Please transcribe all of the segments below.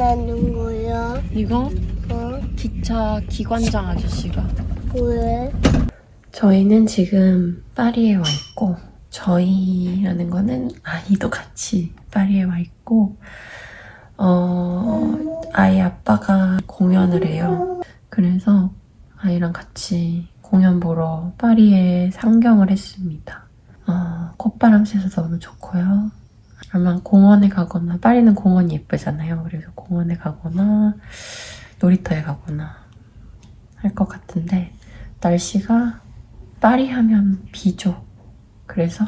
나는 거야? 이거 어? 기차 기관장 아저씨가. 왜? 저희는 지금 파리에 와 있고 저희라는 거는 아이도 같이 파리에 와 있고 어 아이 아빠가 공연을 해요. 그래서 아이랑 같이 공연 보러 파리에 상경을 했습니다. 어, 콧바람 쐬서 너무 좋고요. 아마 공원에 가거나 파리는 공원이 예쁘잖아요. 그래서 공원에 가거나 놀이터에 가거나 할 것 같은데 날씨가 파리 하면 비죠. 그래서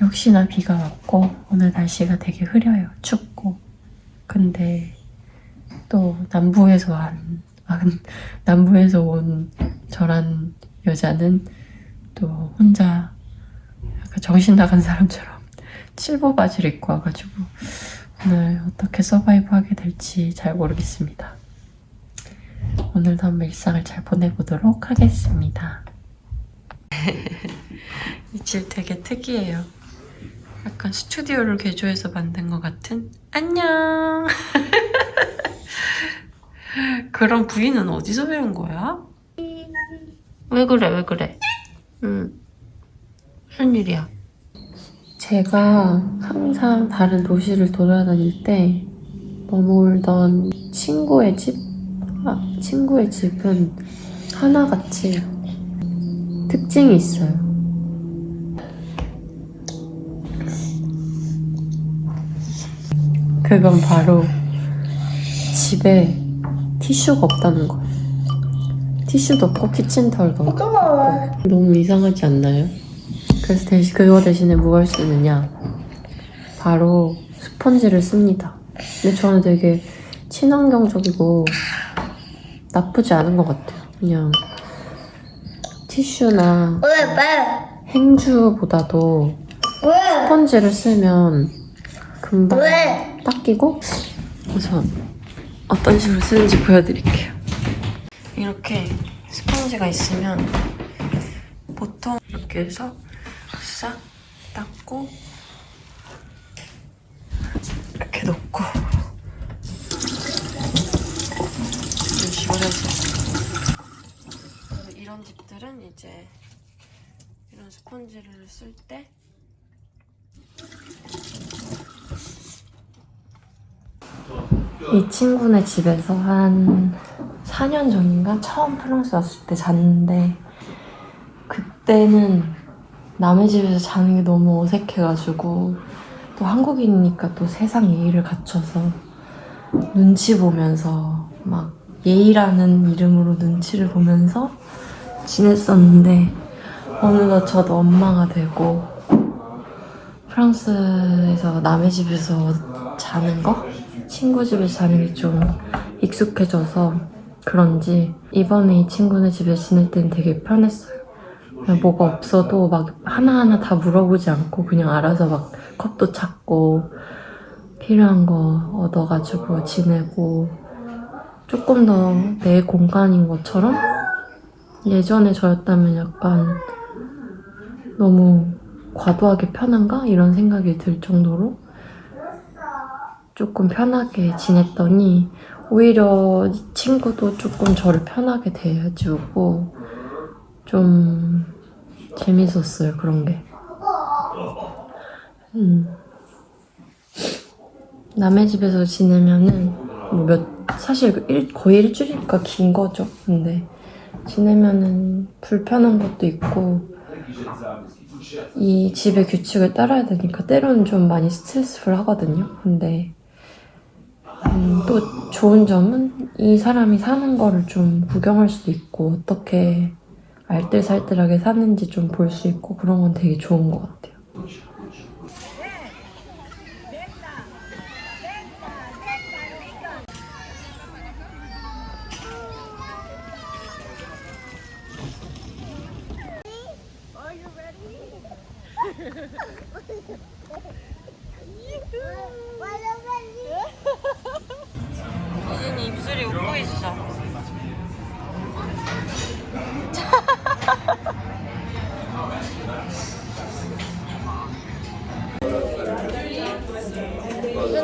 역시나 비가 왔고 오늘 날씨가 되게 흐려요. 춥고. 근데 또 남부에서 한, 아, 남부에서 온 저란 여자는 또 혼자 약간 정신 나간 사람처럼 칠보 바지를 입고 와가지고 오늘 어떻게 서바이브 하게 될지 잘 모르겠습니다. 오늘도 한번 일상을 잘 보내보도록 하겠습니다. 이집 되게 특이해요. 약간 스튜디오를 개조해서 만든 것 같은? 안녕! 그런 부인은 어디서 배운 거야? 왜 그래, 왜 그래? 응. 무슨 일이야? 제가 항상 다른 도시를 돌아다닐 때 머물던 친구의 집? 아, 친구의 집은 하나같이 특징이 있어요. 그건 바로 집에 티슈가 없다는 거예요. 티슈도 없고 키친타올도 없고. 너무 이상하지 않나요? 그래서 대신 그거 대신에 무엇을 쓰느냐? 바로 스펀지를 씁니다. 근데 저는 되게 친환경적이고 나쁘지 않은 것 같아요. 그냥 티슈나? 행주보다도 왜? 스펀지를 쓰면 금방 왜? 닦이고 우선 어떤 식으로 쓰는지 보여드릴게요. 이렇게 스펀지가 있으면 보통 이렇게 해서 싹 닦고 이렇게 놓고. 이런 식으로 해서. 그리고 이런 집들은 이제 이런 스펀지를 쓸때 이 친구네 집에서 한 4년 전인가? 처음 프랑스 왔을 때 잤는데 그때는 남의 집에서 자는 게 너무 어색해가지고 또 한국인이니까 또 세상 예의를 갖춰서 눈치 보면서 막 예의라는 이름으로 눈치를 보면서 지냈었는데 어느덧 저도 엄마가 되고 프랑스에서 남의 집에서 자는 거? 친구 집에서 자는 게 좀 익숙해져서 그런지 이번에 이 친구네 집에 지낼 때는 되게 편했어요. 뭐가 없어도 막 하나하나 다 물어보지 않고 그냥 알아서 막 컵도 찾고 필요한 거 얻어가지고 지내고 조금 더 내 공간인 것처럼 예전에 저였다면 약간 너무 과도하게 편한가? 이런 생각이 들 정도로 조금 편하게 지냈더니 오히려 이 친구도 조금 저를 편하게 대해주고 좀 재밌었어요 그런 게. 음. 남의 집에서 지내면은 뭐 몇 사실 그 일, 거의 일주일이니까 긴 거죠. 근데 지내면은 불편한 것도 있고 이 집의 규칙을 따라야 되니까 때로는 좀 많이 스트레스풀 하거든요. 근데 음, 또 좋은 점은 이 사람이 사는 거를 좀 구경할 수도 있고 어떻게 알뜰살뜰하게 사는지 좀 볼 수 있고 그런 건 되게 좋은 것 같아요.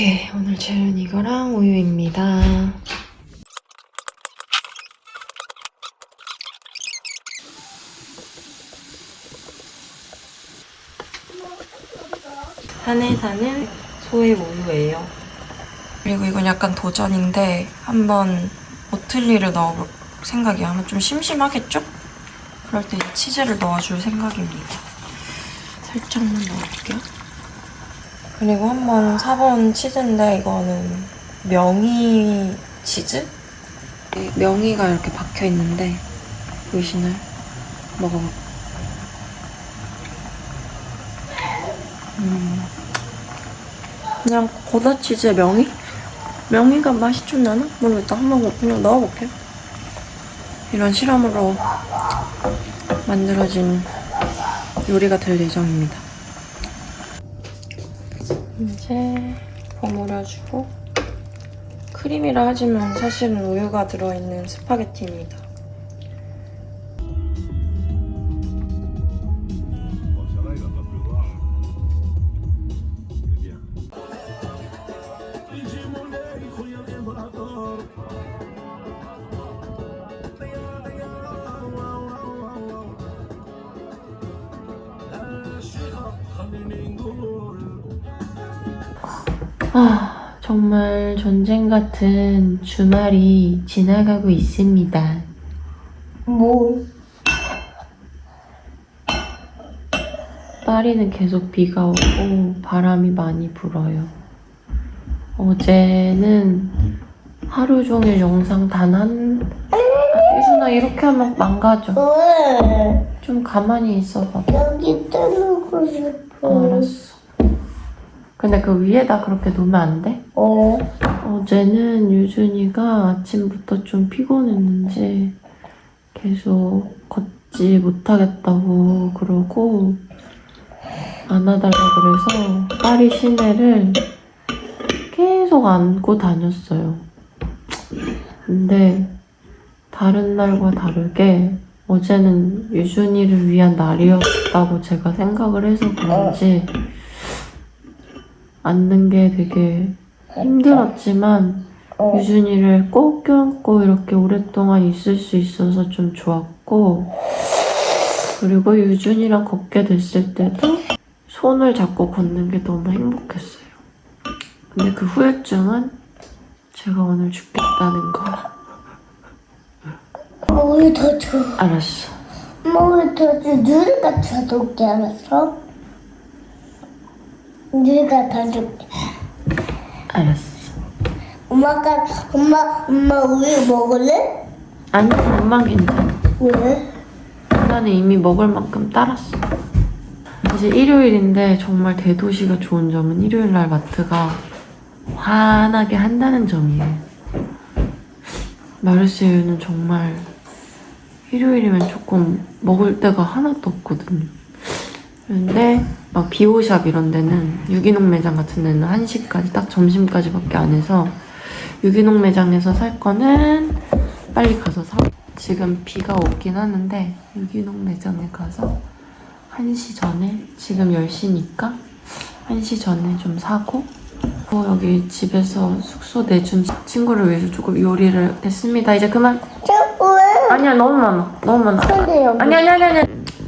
이렇게 오늘 재료는 이거랑 우유입니다. 산에 사는 소의 우유예요. 그리고 이건 약간 도전인데 한번 오틀리를 넣어볼 생각이에요. 아마 좀 심심하겠죠? 그럴 때 치즈를 넣어줄 생각입니다. 살짝만 넣어볼게요. 그리고 한 번 사본 치즈인데 이거는 명이 치즈? 네, 명이가 이렇게 박혀 있는데 보이시나요? 먹어볼게요. 음. 그냥 고다 치즈의 명이? 명이가 맛이 좀 나나? 모르겠다. 한번 그냥 넣어볼게요. 이런 실험으로 만들어진 요리가 될 예정입니다. 이제 버무려주고 크림이라 하지만 사실은 우유가 들어있는 스파게티입니다. 아, 정말 전쟁 같은 주말이 지나가고 있습니다. 뭐? 파리는 계속 비가 오고 바람이 많이 불어요. 어제는 하루 종일 영상 단 한... 아, 유준아 이렇게 하면 망가져. 왜? 좀 가만히 있어봐. 여기 뜨고 싶어. 어, 알았어. 근데 그 위에다 그렇게 놓으면 안 돼? 어? 어제는 유준이가 아침부터 좀 피곤했는지 계속 걷지 못하겠다고 그러고 안아달라 그래서 파리 시내를 계속 안고 다녔어요. 근데 다른 날과 다르게 어제는 유준이를 위한 날이었다고 제가 생각을 해서 그런지 앉는 게 되게 힘들었지만 어. 유준이를 꼭 껴안고 이렇게 오랫동안 있을 수 있어서 좀 좋았고 그리고 유준이랑 걷게 됐을 때도 손을 잡고 걷는 게 너무 행복했어요. 근데 그 후유증은 제가 오늘 죽겠다는 거 우유 더 줘. 알았어. 우유 더 줘. 누리가 더 줄게 알았어? 누리가 더 줄게. 알았어. 엄마가 엄마 엄마 우유 먹을래? 아니 엄마 괜찮아. 왜? 나는 이미 먹을 만큼 따랐어. 이제 일요일인데 정말 대도시가 좋은 점은 일요일 날 마트가 환하게 한다는 점이에요. 마르세유는 정말 일요일이면 조금 먹을 데가 하나도 없거든요. 그런데 막 비오샵 이런 데는 유기농 매장 같은 데는 1시까지 딱 점심까지밖에 안 해서 유기농 매장에서 살 거는 빨리 가서 사. 지금 비가 오긴 하는데 유기농 매장에 가서 1시 전에 지금 10시니까 1시 전에 좀 사고 어, 여기 집에서 숙소 내준 친구를 위해서 조금 요리를 했습니다. 이제 그만. 아니야 너무 많아. 너무 많아. 아니 아니 아니 아니.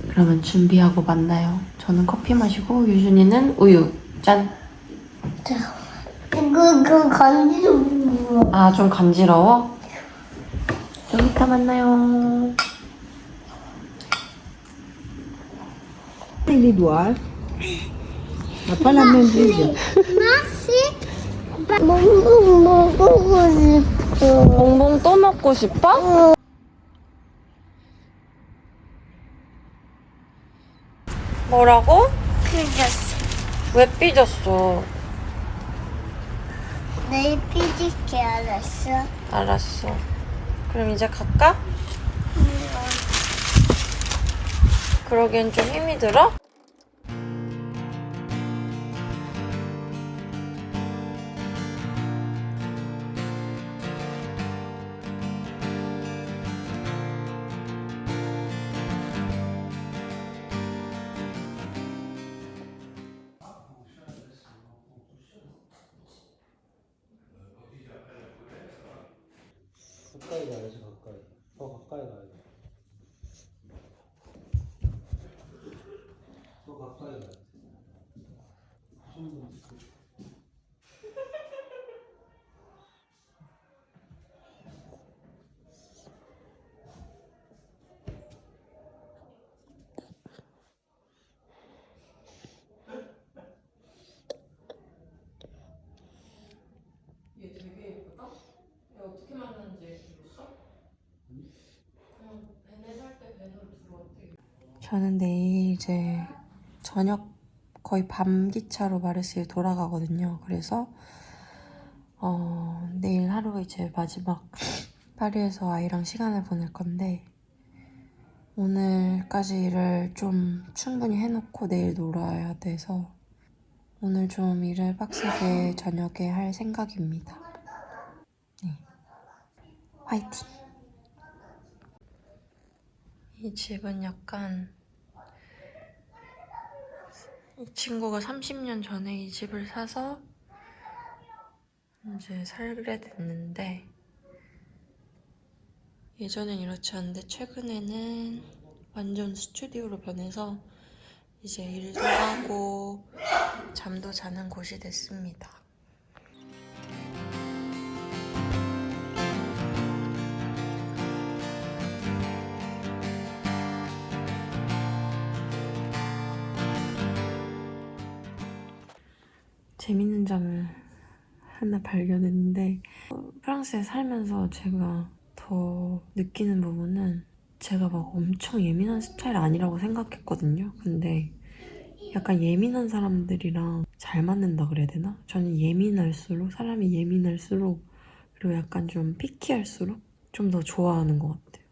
그러면 준비하고 만나요. 저는 커피 마시고 유준이는 우유. 짠. 그, 그 간지럼 아좀 간지러워? 좀 이따 만나요. les doigts. On n'a pas la même vision. 맛이 몽봉 먹고 싶어 봉봉 또 먹고 싶어? 뭐라고? 삐졌어 왜 삐졌어? 내일 삐질게 알았어 알았어. 그럼 이제 갈까? 그러기엔 좀 힘이 들어? 저는 내일 이제 저녁 거의 밤 기차로 마르세유 돌아가거든요. 그래서 어, 내일 하루 이제 마지막 파리에서 아이랑 시간을 보낼 건데 오늘까지 일을 좀 충분히 해놓고 내일 놀아야 돼서 오늘 좀 일을 빡세게 저녁에 할 생각입니다. 네. 화이팅! 이 집은 약간 이 친구가 30년 전에 이 집을 사서 이제 살게 됐는데 예전엔 이렇지 않은데 최근에는 완전 스튜디오로 변해서 이제 일도 하고 잠도 자는 곳이 됐습니다. 재밌는 점을 하나 발견했는데 어, 프랑스에 살면서 제가 더 느끼는 부분은 제가 막 엄청 예민한 스타일 아니라고 생각했거든요. 근데 약간 예민한 사람들이랑 잘 맞는다 그래야 되나? 저는 예민할수록 사람이 예민할수록 그리고 약간 좀 피키할수록 좀 더 좋아하는 것 같아요.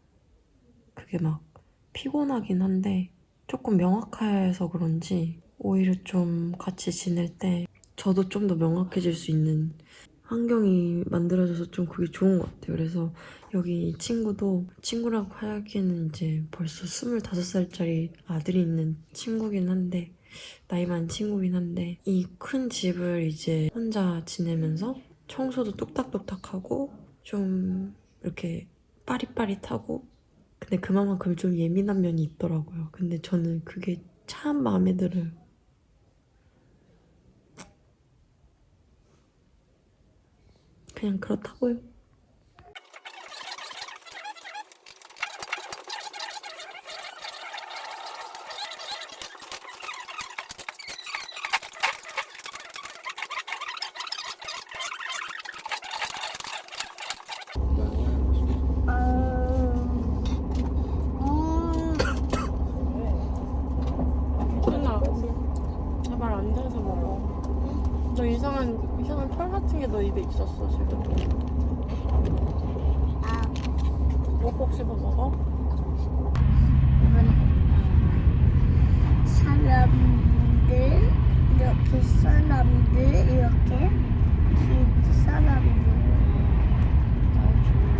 그게 막 피곤하긴 한데 조금 명확해서 그런지 오히려 좀 같이 지낼 때 저도 좀 더 명확해질 수 있는 환경이 만들어져서 좀 그게 좋은 것 같아요. 그래서 여기 이 친구도 친구라고 하기에는 이제 벌써 25살짜리 아들이 있는 친구긴 한데 나이 많은 친구긴 한데 이 큰 집을 이제 혼자 지내면서 청소도 뚝딱뚝딱 하고 좀 이렇게 빠릿빠릿하고 근데 그만큼 좀 예민한 면이 있더라고요. 근데 저는 그게 참 마음에 들어요. 그냥 그렇다고요. 있었어 제주도 아 꼭꼭 씹어 먹어? 사람들 이렇게 사람들 이렇게 그 사람들. 아 졸려